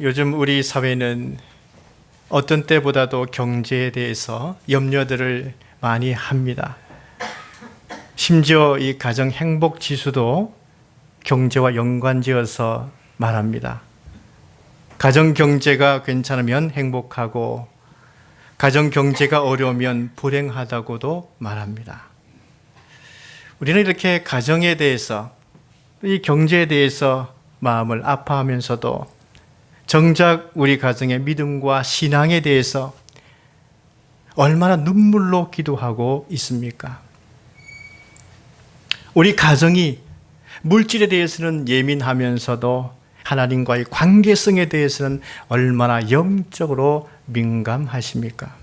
요즘 우리 사회는 어떤 때보다도 경제에 대해서 염려들을 많이 합니다. 심지어 이 가정 행복 지수도 경제와 연관지어서 말합니다. 가정 경제가 괜찮으면 행복하고 가정 경제가 어려우면 불행하다고도 말합니다. 우리는 이렇게 가정에 대해서 이 경제에 대해서 마음을 아파하면서도 정작 우리 가정의 믿음과 신앙에 대해서 얼마나 눈물로 기도하고 있습니까? 우리 가정이 물질에 대해서는 예민하면서도 하나님과의 관계성에 대해서는 얼마나 영적으로 민감하십니까?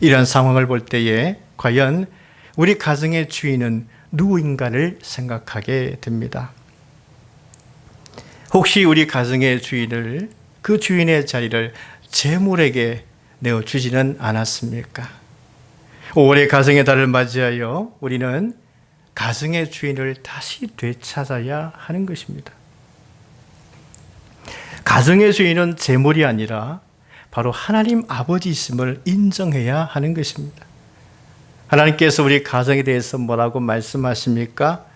이런 상황을 볼 때에 과연 우리 가정의 주인은 누구인가를 생각하게 됩니다. 혹시 우리 가정의 주인을 그 주인의 자리를 재물에게 내어 주지는 않았습니까? 올해 가정의 달을 맞이하여 우리는 가정의 주인을 다시 되찾아야 하는 것입니다. 가정의 주인은 재물이 아니라 바로 하나님 아버지이심을 인정해야 하는 것입니다. 하나님께서 우리 가정에 대해서 뭐라고 말씀하십니까?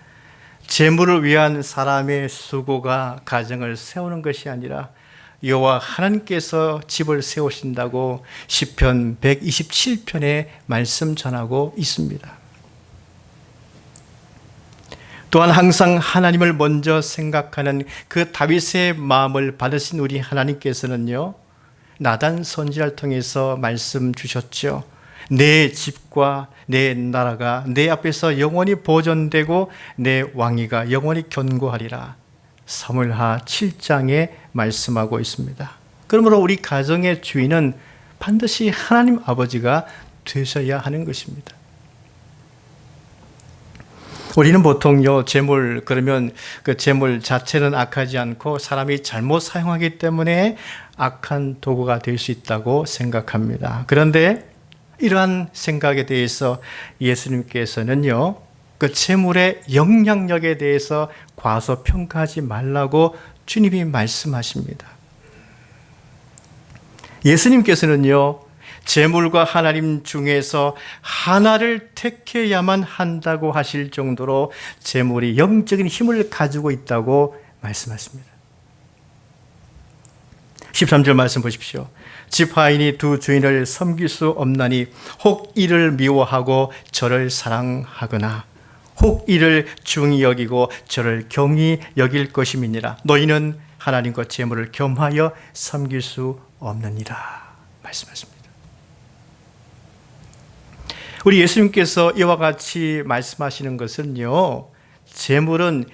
재물을 위한 사람의 수고가 가정을 세우는 것이 아니라 여호와 하나님께서 집을 세우신다고 시편 127편에 말씀 전하고 있습니다. 또한 항상 하나님을 먼저 생각하는 그 다윗의 마음을 받으신 우리 하나님께서는요. 나단 선지자를 통해서 말씀 주셨죠. 내 집과 내 나라가 내 앞에서 영원히 보존되고 내 왕위가 영원히 견고하리라. 사무엘하 7장에 말씀하고 있습니다. 그러므로 우리 가정의 주인은 반드시 하나님 아버지가 되셔야 하는 것입니다. 우리는 보통요 재물 그러면 그 재물 자체는 악하지 않고 사람이 잘못 사용하기 때문에 악한 도구가 될 수 있다고 생각합니다. 그런데 이러한 생각에 대해서 예수님께서는요 그 재물의 영향력에 대해서 과소 평가하지 말라고 주님이 말씀하십니다. 예수님께서는요 재물과 하나님 중에서 하나를 택해야만 한다고 하실 정도로 재물이 영적인 힘을 가지고 있다고 말씀하십니다. 13절 말씀 보십시오. 지파인이 두 주인을 섬길 수 없나니 혹 이를 미워하고 저를 사랑하거나 혹 이를 중히 여기고 저를 경히 여길 것임이니라. 너희는 하나님과 재물을 겸하여 섬길 수 없느니라. 말씀하십니다. 우리 예수님께서 이와 같이 말씀하시는 것은요, 재물은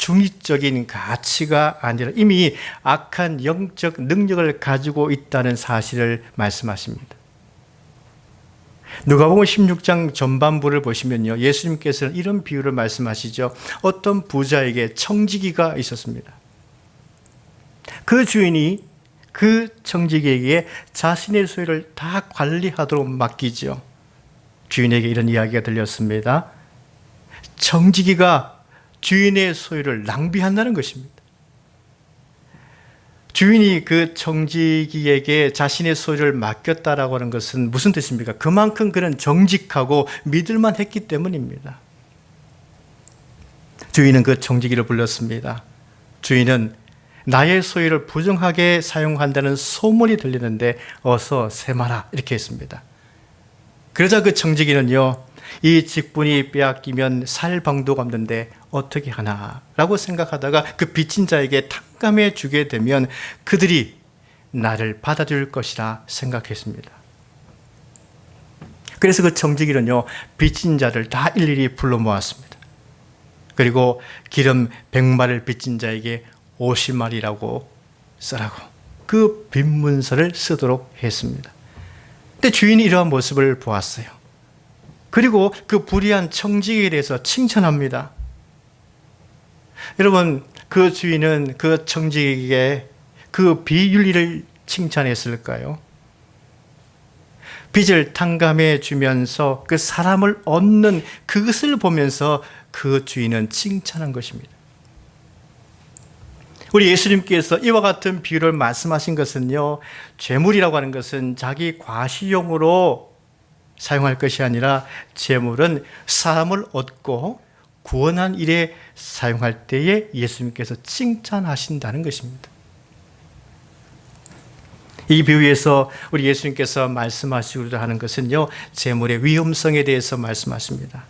중의적인 가치가 아니라 이미 악한 영적 능력을 가지고 있다는 사실을 말씀하십니다. 누가복음 16장 전반부를 보시면요. 예수님께서는 이런 비유를 말씀하시죠. 어떤 부자에게 청지기가 있었습니다. 그 주인이 그 청지기에게 자신의 소유를 다 관리하도록 맡기죠. 주인에게 이런 이야기가 들렸습니다. 청지기가 주인의 소유를 낭비한다는 것입니다. 주인이 그 청지기에게 자신의 소유를 맡겼다라고 하는 것은 무슨 뜻입니까? 그만큼 그는 정직하고 믿을만 했기 때문입니다. 주인은 그 청지기를 불렀습니다. 주인은 나의 소유를 부정하게 사용한다는 소문이 들리는데 어서 세마라 이렇게 했습니다. 그러자 그 청지기는요, 이 직분이 빼앗기면 살 방도가 없는데 어떻게 하나라고 생각하다가 그 빚진 자에게 탕감해 주게 되면 그들이 나를 받아줄 것이라 생각했습니다. 그래서 그 청지기는요, 빚진 자를 다 일일이 불러 모았습니다. 그리고 기름 100마리를 빚진 자에게 50마리라고 쓰라고 그 빚문서를 쓰도록 했습니다. 근데 주인이 이러한 모습을 보았어요. 그리고 그 불의한 청지기에 대해서 칭찬합니다. 여러분, 그 주인은 그 청지기에게 그 비윤리를 칭찬했을까요? 빚을 탕감해 주면서 그 사람을 얻는 그것을 보면서 그 주인은 칭찬한 것입니다. 우리 예수님께서 이와 같은 비유를 말씀하신 것은요, 재물이라고 하는 것은 자기 과시용으로 사용할 것이 아니라 재물은 사람을 얻고 구원한 일에 사용할 때에 예수님께서 칭찬하신다는 것입니다. 이 비유에서 우리 예수님께서 말씀하시고자 하는 것은요, 재물의 위험성에 대해서 말씀하십니다.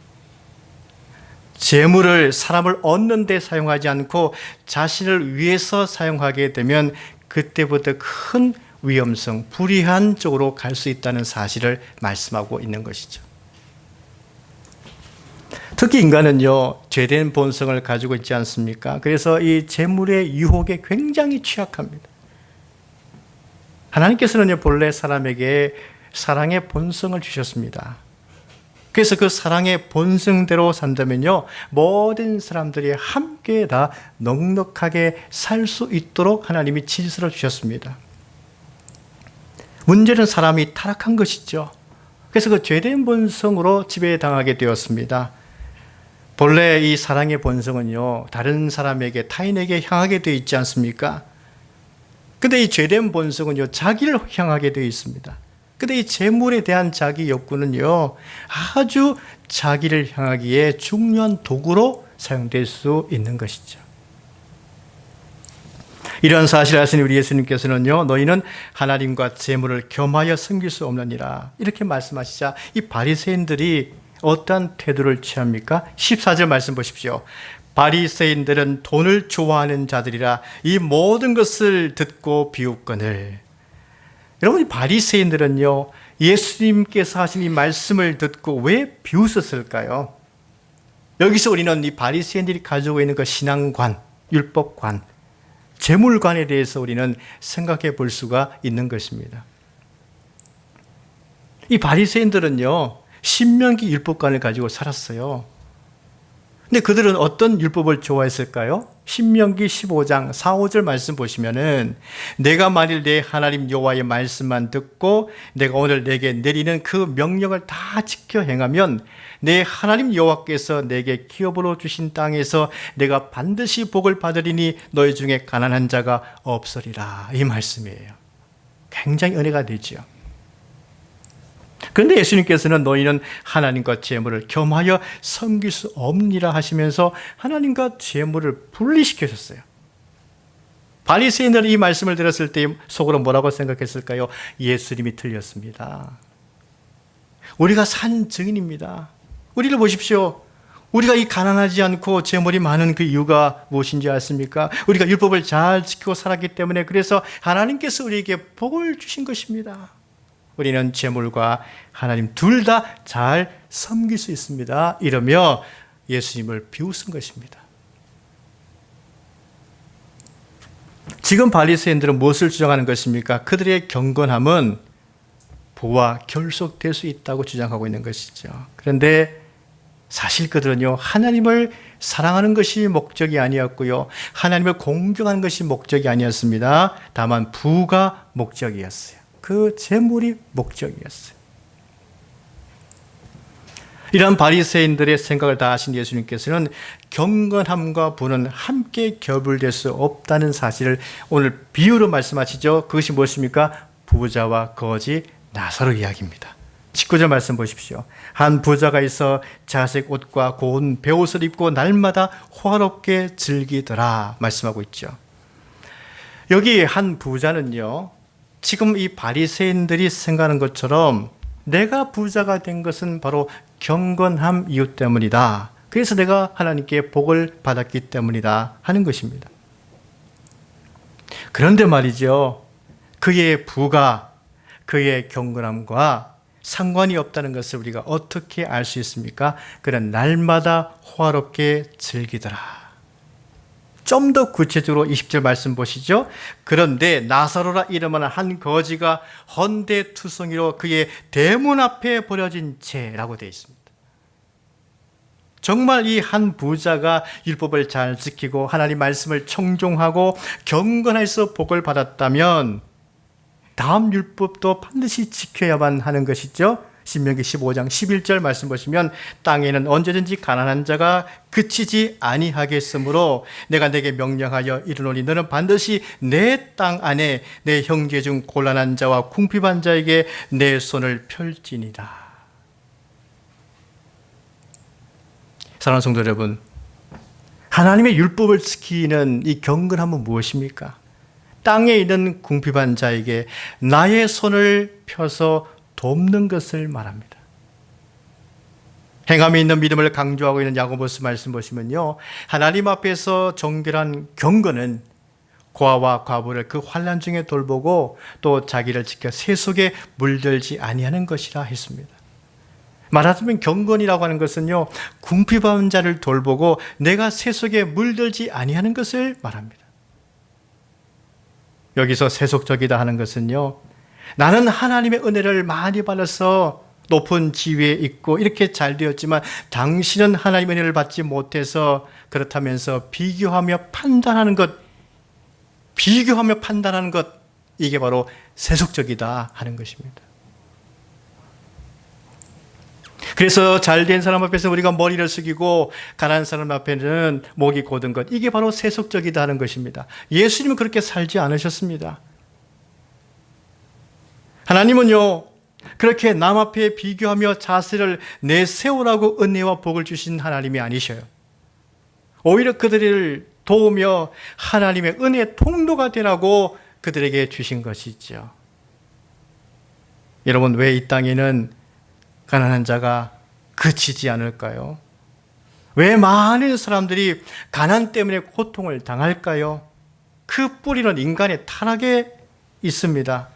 재물을 사람을 얻는 데 사용하지 않고 자신을 위해서 사용하게 되면 그때부터 큰 위험성, 불의한 쪽으로 갈 수 있다는 사실을 말씀하고 있는 것이죠. 특히 인간은요, 죄된 본성을 가지고 있지 않습니까? 그래서 이 재물의 유혹에 굉장히 취약합니다. 하나님께서는요, 본래 사람에게 사랑의 본성을 주셨습니다. 그래서 그 사랑의 본성대로 산다면요, 모든 사람들이 함께 다 넉넉하게 살 수 있도록 하나님이 질서를 주셨습니다. 문제는 사람이 타락한 것이죠. 그래서 그 죄된 본성으로 지배당하게 되었습니다. 본래 이 사랑의 본성은요, 다른 사람에게, 타인에게 향하게 되어 있지 않습니까? 근데 이 죄된 본성은요, 자기를 향하게 되어 있습니다. 근데 이 재물에 대한 자기 욕구는요, 아주 자기를 향하기에 중요한 도구로 사용될 수 있는 것이죠. 이런 사실을 아신 우리 예수님께서는요, 너희는 하나님과 재물을 겸하여 섬길 수 없느니라. 이렇게 말씀하시자 이 바리새인들이 어떠한 태도를 취합니까? 14절 말씀 보십시오. 바리새인들은 돈을 좋아하는 자들이라 이 모든 것을 듣고 비웃거늘. 여러분 이 바리새인들은요 예수님께서 하신 이 말씀을 듣고 왜 비웃었을까요? 여기서 우리는 이 바리새인들이 가지고 있는 그 신앙관, 율법관, 재물관에 대해서 우리는 생각해 볼 수가 있는 것입니다. 이 바리새인들은요 신명기 율법관을 가지고 살았어요. 근데 그들은 어떤 율법을 좋아했을까요? 신명기 15장 4, 5절 말씀 보시면은 내가 만일 내 하나님 여호와의 말씀만 듣고 내가 오늘 내게 내리는 그 명령을 다 지켜 행하면 내 하나님 여호와께서 내게 기업으로 주신 땅에서 내가 반드시 복을 받으리니 너희 중에 가난한 자가 없으리라 이 말씀이에요. 굉장히 은혜가 되지요. 그런데 예수님께서는 너희는 하나님과 재물을 겸하여 섬길 수 없니라 하시면서 하나님과 재물을 분리시키셨어요. 바리새인들이 이 말씀을 들었을 때 속으로 뭐라고 생각했을까요? 예수님이 틀렸습니다. 우리가 산 증인입니다. 우리를 보십시오. 우리가 이 가난하지 않고 재물이 많은 그 이유가 무엇인지 아십니까? 우리가 율법을 잘 지키고 살았기 때문에 그래서 하나님께서 우리에게 복을 주신 것입니다. 우리는 재물과 하나님 둘 다 잘 섬길 수 있습니다. 이러며 예수님을 비웃은 것입니다. 지금 바리새인들은 무엇을 주장하는 것입니까? 그들의 경건함은 부와 결속될 수 있다고 주장하고 있는 것이죠. 그런데 사실 그들은요 하나님을 사랑하는 것이 목적이 아니었고요 하나님을 공경하는 것이 목적이 아니었습니다. 다만 부가 목적이었어요. 그 재물이 목적이었어요. 이런 바리새인들의 생각을 다 하신 예수님께서는 경건함과 부는 함께 결불될 수 없다는 사실을 오늘 비유로 말씀하시죠. 그것이 무엇입니까? 부자와 거지 나사로 이야기입니다. 19절 말씀 보십시오. 한 부자가 있어 자색 옷과 고운 베옷을 입고 날마다 호화롭게 즐기더라 말씀하고 있죠. 여기 한 부자는요. 지금 이 바리새인들이 생각하는 것처럼 내가 부자가 된 것은 바로 경건함 이유 때문이다. 그래서 내가 하나님께 복을 받았기 때문이다 하는 것입니다. 그런데 말이죠. 그의 부가 그의 경건함과 상관이 없다는 것을 우리가 어떻게 알 수 있습니까? 그는 날마다 호화롭게 즐기더라. 좀 더 구체적으로 20절 말씀 보시죠. 그런데 나사로라 이름하는 한 거지가 헌대 투성이로 그의 대문 앞에 버려진 채라고 되어 있습니다. 정말 이 한 부자가 율법을 잘 지키고 하나님 말씀을 청종하고 경건해서 복을 받았다면 다음 율법도 반드시 지켜야만 하는 것이죠. 신명기 15장 11절 말씀 보시면 땅에는 언제든지 가난한 자가 그치지 아니하겠으므로 내가 내게 명령하여 이르노니 너는 반드시 내 땅 안에 내 형제 중 곤란한 자와 궁핍한 자에게 내 손을 펼지니라. 사랑하는 성도 여러분, 하나님의 율법을 지키는 이 경건함은 무엇입니까? 땅에 있는 궁핍한 자에게 나의 손을 펴서 돕는 것을 말합니다. 행함이 있는 믿음을 강조하고 있는 야고보스 말씀 보시면요. 하나님 앞에서 정결한 경건은 고아와 과부를 그 환란 중에 돌보고 또 자기를 지켜 세속에 물들지 아니하는 것이라 했습니다. 말하자면 경건이라고 하는 것은요. 궁핍한 자를 돌보고 내가 세속에 물들지 아니하는 것을 말합니다. 여기서 세속적이다 하는 것은요. 나는 하나님의 은혜를 많이 받아서 높은 지위에 있고 이렇게 잘 되었지만 당신은 하나님의 은혜를 받지 못해서 그렇다면서 비교하며 판단하는 것, 비교하며 판단하는 것, 이게 바로 세속적이다 하는 것입니다. 그래서 잘 된 사람 앞에서 우리가 머리를 숙이고 가난한 사람 앞에는 목이 고든 것 이게 바로 세속적이다 하는 것입니다. 예수님은 그렇게 살지 않으셨습니다. 하나님은요 그렇게 남 앞에 비교하며 자세를 내세우라고 은혜와 복을 주신 하나님이 아니셔요. 오히려 그들을 도우며 하나님의 은혜 통로가 되라고 그들에게 주신 것이죠. 여러분 왜 이 땅에는 가난한 자가 그치지 않을까요? 왜 많은 사람들이 가난 때문에 고통을 당할까요? 그 뿌리는 인간의 타락에 있습니다.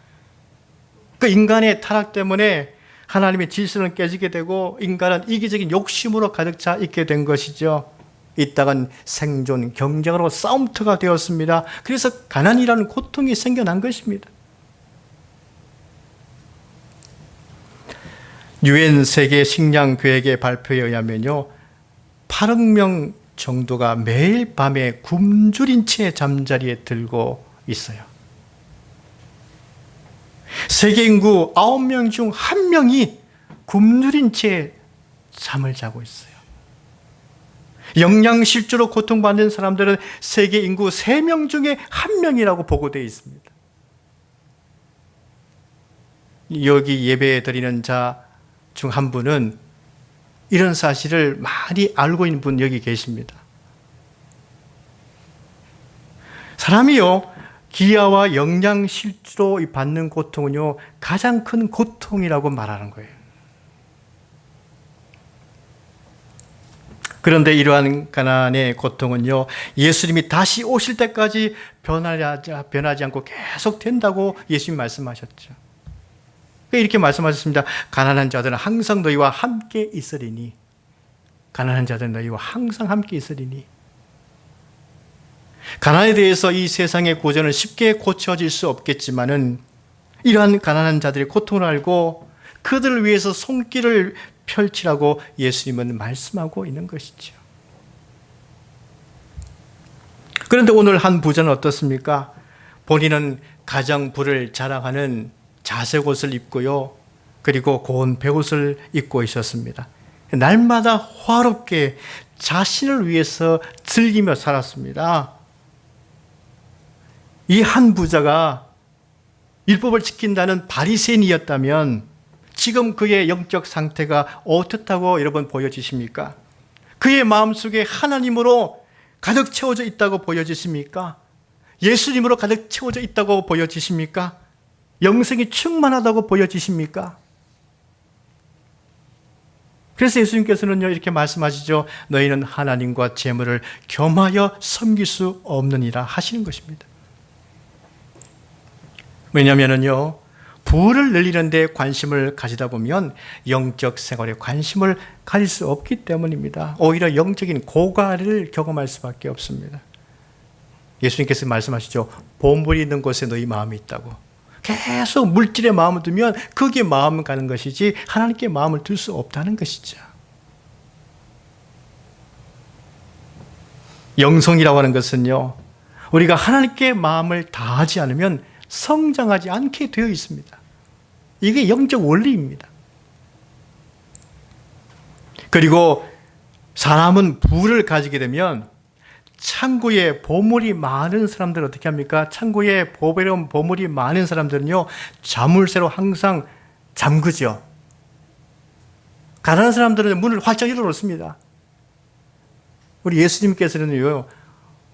그 인간의 타락 때문에 하나님의 질서는 깨지게 되고 인간은 이기적인 욕심으로 가득 차 있게 된 것이죠. 이 땅은 생존, 경쟁으로 싸움터가 되었습니다. 그래서 가난이라는 고통이 생겨난 것입니다. 유엔 세계 식량 계획의 발표에 의하면요. 8억 명 정도가 매일 밤에 굶주린 채 잠자리에 들고 있어요. 세계 인구 9명 중 1명이 굶주린 채 잠을 자고 있어요. 영양실조로 고통받는 사람들은 세계 인구 3명 중에 1명이라고 보고되어 있습니다. 여기 예배 드리는 자 중 한 분은 이런 사실을 많이 알고 있는 분 여기 계십니다. 사람이요, 기아와 영양 실조로 받는 고통은요, 가장 큰 고통이라고 말하는 거예요. 그런데 이러한 가난의 고통은요, 예수님이 다시 오실 때까지 변하지, 않고 계속 된다고 예수님 말씀하셨죠. 이렇게 말씀하셨습니다. 가난한 자들은 항상 너희와 함께 있으리니. 가난한 자들은 너희와 항상 함께 있으리니. 가난에 대해서 이 세상의 고전은 쉽게 고쳐질 수 없겠지만은 이러한 가난한 자들의 고통을 알고 그들을 위해서 손길을 펼치라고 예수님은 말씀하고 있는 것이죠. 그런데 오늘 한 부자는 어떻습니까? 본인은 가정 부를 자랑하는 자색 옷을 입고요. 그리고 고운 배옷을 입고 있었습니다. 날마다 화롭게 자신을 위해서 즐기며 살았습니다. 이 한 부자가 율법을 지킨다는 바리새인이었다면 지금 그의 영적 상태가 어떻다고 여러분 보여지십니까? 그의 마음속에 하나님으로 가득 채워져 있다고 보여지십니까? 예수님으로 가득 채워져 있다고 보여지십니까? 영생이 충만하다고 보여지십니까? 그래서 예수님께서는요 이렇게 말씀하시죠. 너희는 하나님과 재물을 겸하여 섬길 수 없느니라 하시는 것입니다. 왜냐하면요 부를 늘리는데 관심을 가지다 보면 영적 생활에 관심을 가질 수 없기 때문입니다. 오히려 영적인 고갈을 경험할 수밖에 없습니다. 예수님께서 말씀하시죠. 보물이 있는 곳에 너희 마음이 있다고. 계속 물질에 마음을 두면 거기에 마음을 가는 것이지 하나님께 마음을 둘 수 없다는 것이죠. 영성이라고 하는 것은요. 우리가 하나님께 마음을 다하지 않으면 성장하지 않게 되어 있습니다. 이게 영적 원리입니다. 그리고 사람은 부를 가지게 되면 창고에 보물이 많은 사람들은 어떻게 합니까? 창고에 보배로운 보물이 많은 사람들은요, 자물쇠로 항상 잠그죠. 가난한 사람들은 문을 활짝 열어놓습니다. 우리 예수님께서는요,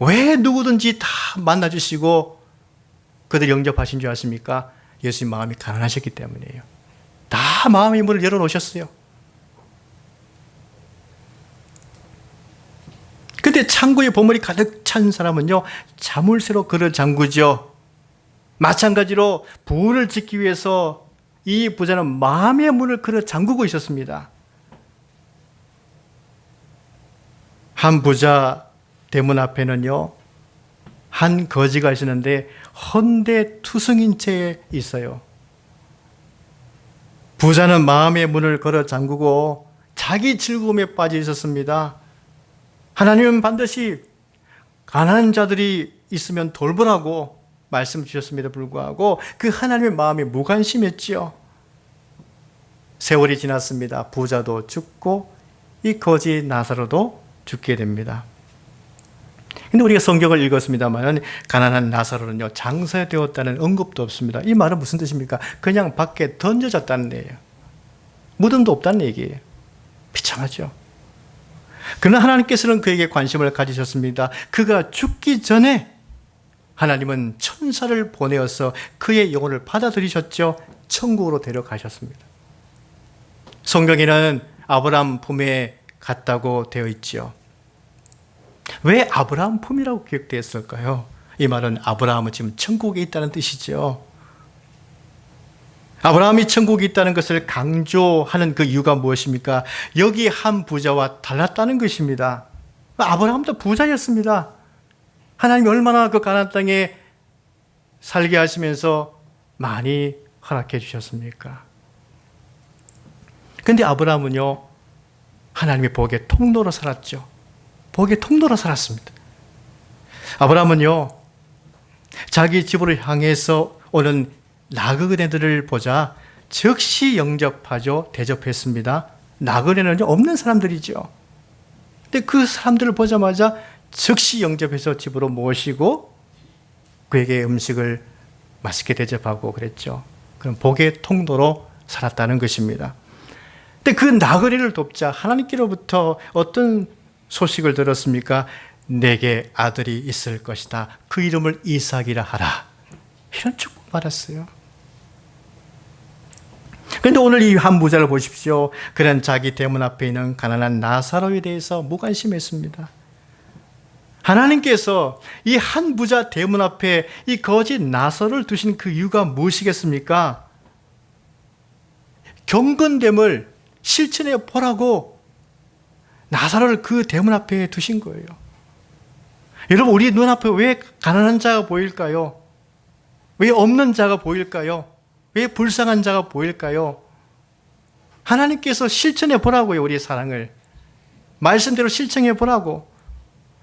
왜 누구든지 다 만나주시고 그들 영접하신 줄 아십니까? 예수님 마음이 가난하셨기 때문이에요. 다 마음의 문을 열어놓으셨어요. 근데 창고에 보물이 가득 찬 사람은요, 자물쇠로 그를 잠그죠. 마찬가지로 부를 짓기 위해서 이 부자는 마음의 문을 그를 잠그고 있었습니다. 한 부자 대문 앞에는요, 한 거지가 있었는데 헌데 투성인 채 있어요. 부자는 마음의 문을 걸어 잠그고 자기 즐거움에 빠져 있었습니다. 하나님은 반드시 가난한 자들이 있으면 돌보라고 말씀 주셨음에도 불구하고 그 하나님의 마음이 무관심했지요. 세월이 지났습니다. 부자도 죽고 이 거지 나사로도 죽게 됩니다. 근데 우리가 성경을 읽었습니다만 가난한 나사로는요 장사되었다는 언급도 없습니다. 이 말은 무슨 뜻입니까? 그냥 밖에 던져졌다는 얘기예요. 무덤도 없다는 얘기예요. 비참하죠. 그러나 하나님께서는 그에게 관심을 가지셨습니다. 그가 죽기 전에 하나님은 천사를 보내어서 그의 영혼을 받아들이셨죠. 천국으로 데려가셨습니다. 성경에는 아브라함 품에 갔다고 되어 있지요. 왜 아브라함 품이라고 기억되었을까요? 이 말은 아브라함은 지금 천국에 있다는 뜻이죠. 아브라함이 천국에 있다는 것을 강조하는 그 이유가 무엇입니까? 여기 한 부자와 달랐다는 것입니다. 아브라함도 부자였습니다. 하나님이 얼마나 그 가나안 땅에 살게 하시면서 많이 허락해 주셨습니까? 근데 아브라함은요, 하나님의 복의 통로로 살았죠. 복의 통로로 살았습니다. 아브라함은요, 자기 집으로 향해서 오는 나그네들을 보자 즉시 영접하죠. 대접했습니다. 나그네는 없는 사람들이죠. 근데 그 사람들을 보자마자 즉시 영접해서 집으로 모시고 그에게 음식을 맛있게 대접하고 그랬죠. 그럼 복의 통로로 살았다는 것입니다. 근데 그 나그네를 돕자 하나님께로부터 어떤 소식을 들었습니까? 내게 아들이 있을 것이다. 그 이름을 이삭이라 하라. 이런 축복 받았어요. 그런데 오늘 이 한 부자를 보십시오. 그는 자기 대문 앞에 있는 가난한 나사로에 대해서 무관심했습니다. 하나님께서 이 한 부자 대문 앞에 이 거짓 나사로를 두신 그 이유가 무엇이겠습니까? 경건됨을 실천해 보라고 나사로를 그 대문 앞에 두신 거예요. 여러분, 우리 눈앞에 왜 가난한 자가 보일까요? 왜 없는 자가 보일까요? 왜 불쌍한 자가 보일까요? 하나님께서 실천해 보라고요, 우리의 사랑을. 말씀대로 실천해 보라고.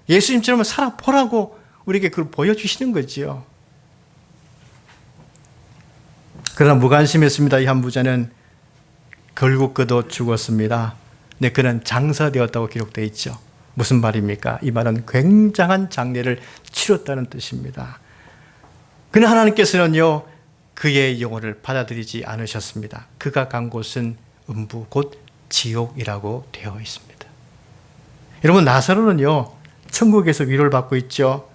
예수님처럼 살아 보라고 우리에게 그걸 보여주시는 거지요. 그러나 무관심했습니다. 이 한 부자는 결국 그도 죽었습니다. 네, 그는 장사되었다고 기록되어 있죠. 무슨 말입니까? 이 말은 굉장한 장례를 치렀다는 뜻입니다. 그러나 하나님께서는요, 그의 영혼을 받아들이지 않으셨습니다. 그가 간 곳은 음부, 곧 지옥이라고 되어 있습니다. 여러분, 나사로는요, 천국에서 위로를 받고 있죠.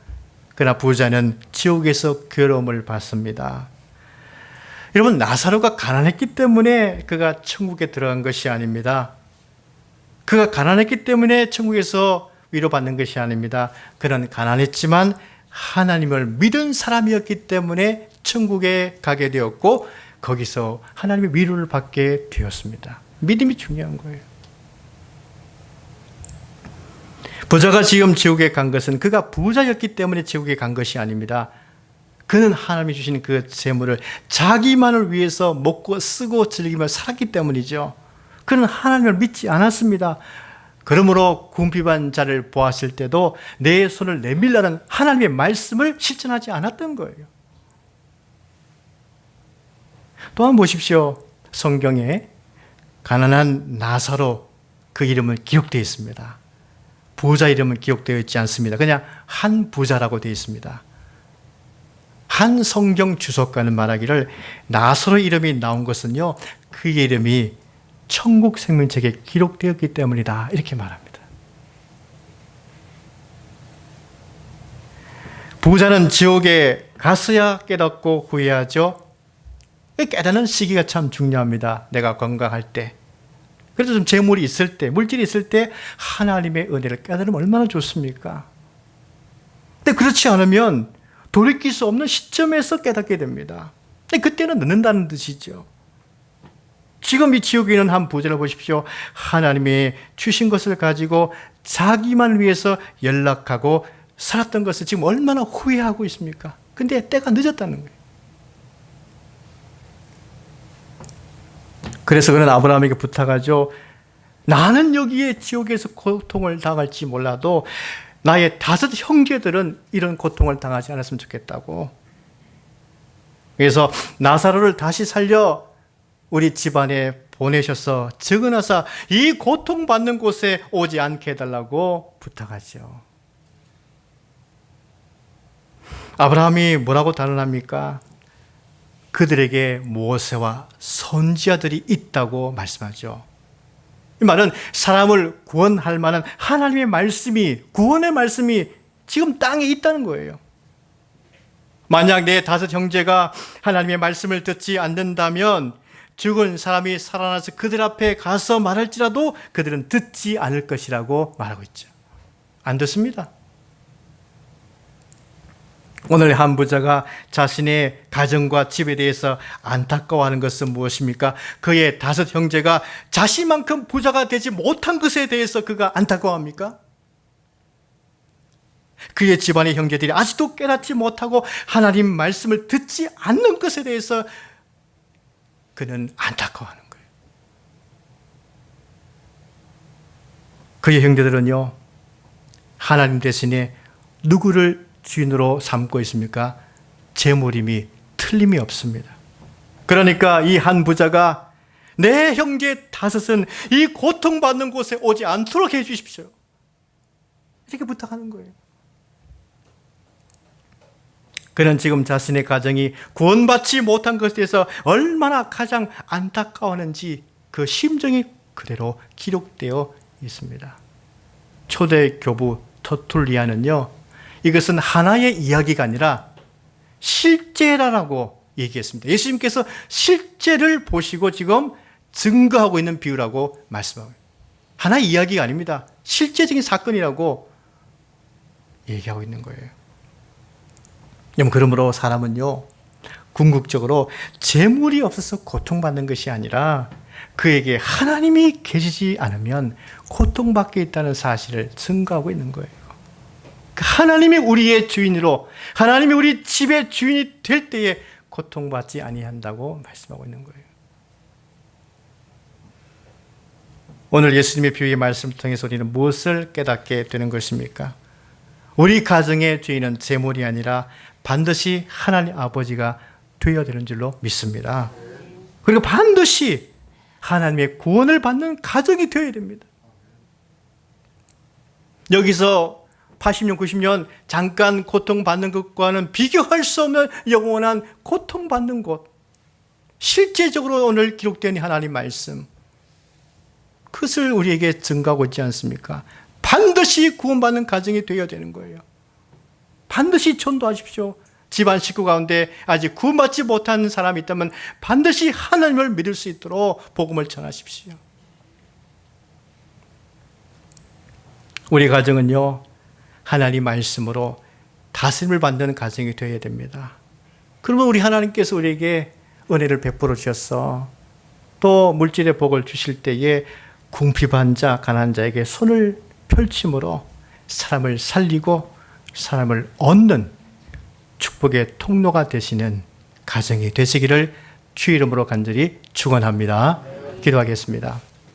그러나 부자는 지옥에서 괴로움을 받습니다. 여러분, 나사로가 가난했기 때문에 그가 천국에 들어간 것이 아닙니다. 그가 가난했기 때문에 천국에서 위로받는 것이 아닙니다. 그는 가난했지만 하나님을 믿은 사람이었기 때문에 천국에 가게 되었고 거기서 하나님의 위로를 받게 되었습니다. 믿음이 중요한 거예요. 부자가 지금 지옥에 간 것은 그가 부자였기 때문에 지옥에 간 것이 아닙니다. 그는 하나님이 주신 그 재물을 자기만을 위해서 먹고 쓰고 즐기며 살았기 때문이죠. 그는 하나님을 믿지 않았습니다. 그러므로 궁핍한 자를 보았을 때도 내 손을 내밀라는 하나님의 말씀을 실천하지 않았던 거예요. 또한 보십시오. 성경에 가난한 나사로 그 이름은 기록되어 있습니다. 부자 이름은 기록되어 있지 않습니다. 그냥 한 부자라고 되어 있습니다. 한 성경 주석가는 말하기를 나사로 이름이 나온 것은요, 그 이름이 천국 생명책에 기록되었기 때문이다. 이렇게 말합니다. 부자는 지옥에 갔어야 깨닫고 후회하죠. 깨닫는 시기가 참 중요합니다. 내가 건강할 때. 그래서 좀 재물이 있을 때, 물질이 있을 때 하나님의 은혜를 깨달으면 얼마나 좋습니까? 근데 그렇지 않으면 돌이킬 수 없는 시점에서 깨닫게 됩니다. 근데 그때는 늦는다는 뜻이죠. 지금 이 지옥에 있는 한 부자를 보십시오. 하나님이 주신 것을 가지고 자기만 위해서 연락하고 살았던 것을 지금 얼마나 후회하고 있습니까? 근데 때가 늦었다는 거예요. 그래서 그는 아브라함에게 부탁하죠. 나는 여기에 지옥에서 고통을 당할지 몰라도 나의 다섯 형제들은 이런 고통을 당하지 않았으면 좋겠다고. 그래서 나사로를 다시 살려 우리 집안에 보내셔서 적은하사 이 고통받는 곳에 오지 않게 해달라고 부탁하죠. 아브라함이 뭐라고 단언합니까? 그들에게 모세와 선지자들이 있다고 말씀하죠. 이 말은 사람을 구원할 만한 하나님의 말씀이, 구원의 말씀이 지금 땅에 있다는 거예요. 만약 내 다섯 형제가 하나님의 말씀을 듣지 않는다면 죽은 사람이 살아나서 그들 앞에 가서 말할지라도 그들은 듣지 않을 것이라고 말하고 있죠. 안 듣습니다. 오늘 한 부자가 자신의 가정과 집에 대해서 안타까워하는 것은 무엇입니까? 그의 다섯 형제가 자신만큼 부자가 되지 못한 것에 대해서 그가 안타까워합니까? 그의 집안의 형제들이 아직도 깨닫지 못하고 하나님 말씀을 듣지 않는 것에 대해서 그는 안타까워하는 거예요. 그의 형제들은요, 하나님 대신에 누구를 주인으로 삼고 있습니까? 재물임이 틀림이 없습니다. 그러니까 이 한 부자가 내 형제 다섯은 이 고통받는 곳에 오지 않도록 해 주십시오. 이렇게 부탁하는 거예요. 그는 지금 자신의 가정이 구원받지 못한 것에 대해서 얼마나 가장 안타까워하는지 그 심정이 그대로 기록되어 있습니다. 초대 교부 터툴리아는요, 이것은 하나의 이야기가 아니라 실제라라고 얘기했습니다. 예수님께서 실제를 보시고 지금 증거하고 있는 비유라고 말씀하고 하나의 이야기가 아닙니다. 실제적인 사건이라고 얘기하고 있는 거예요. 그러므로 사람은요, 궁극적으로 재물이 없어서 고통받는 것이 아니라 그에게 하나님이 계시지 않으면 고통받게 있다는 사실을 증거하고 있는 거예요. 하나님이 우리의 주인으로 하나님이 우리 집의 주인이 될 때에 고통받지 아니한다고 말씀하고 있는 거예요. 오늘 예수님의 비유의 말씀을 통해서 우리는 무엇을 깨닫게 되는 것입니까? 우리 가정의 주인은 재물이 아니라 반드시 하나님 아버지가 되어야 되는 줄로 믿습니다. 그리고 반드시 하나님의 구원을 받는 가정이 되어야 됩니다. 여기서 80년, 90년 잠깐 고통받는 것과는 비교할 수 없는 영원한 고통받는 곳. 실제적으로 오늘 기록된 하나님 말씀. 그것을 우리에게 증가하고 있지 않습니까? 반드시 구원받는 가정이 되어야 되는 거예요. 반드시 전도하십시오. 집안 식구 가운데 아직 구원받지 못한 사람이 있다면 반드시 하나님을 믿을 수 있도록 복음을 전하십시오. 우리 가정은요, 하나님 말씀으로 다스림을 받는 가정이 되어야 됩니다. 그러면 우리 하나님께서 우리에게 은혜를 베풀어 주셨어. 또 물질의 복을 주실 때에 궁핍한 자, 가난 자에게 손을 펼침으로 사람을 살리고 사람을 얻는 축복의 통로가 되시는 가정이 되시기를 주 이름으로 간절히 축원합니다. 기도하겠습니다.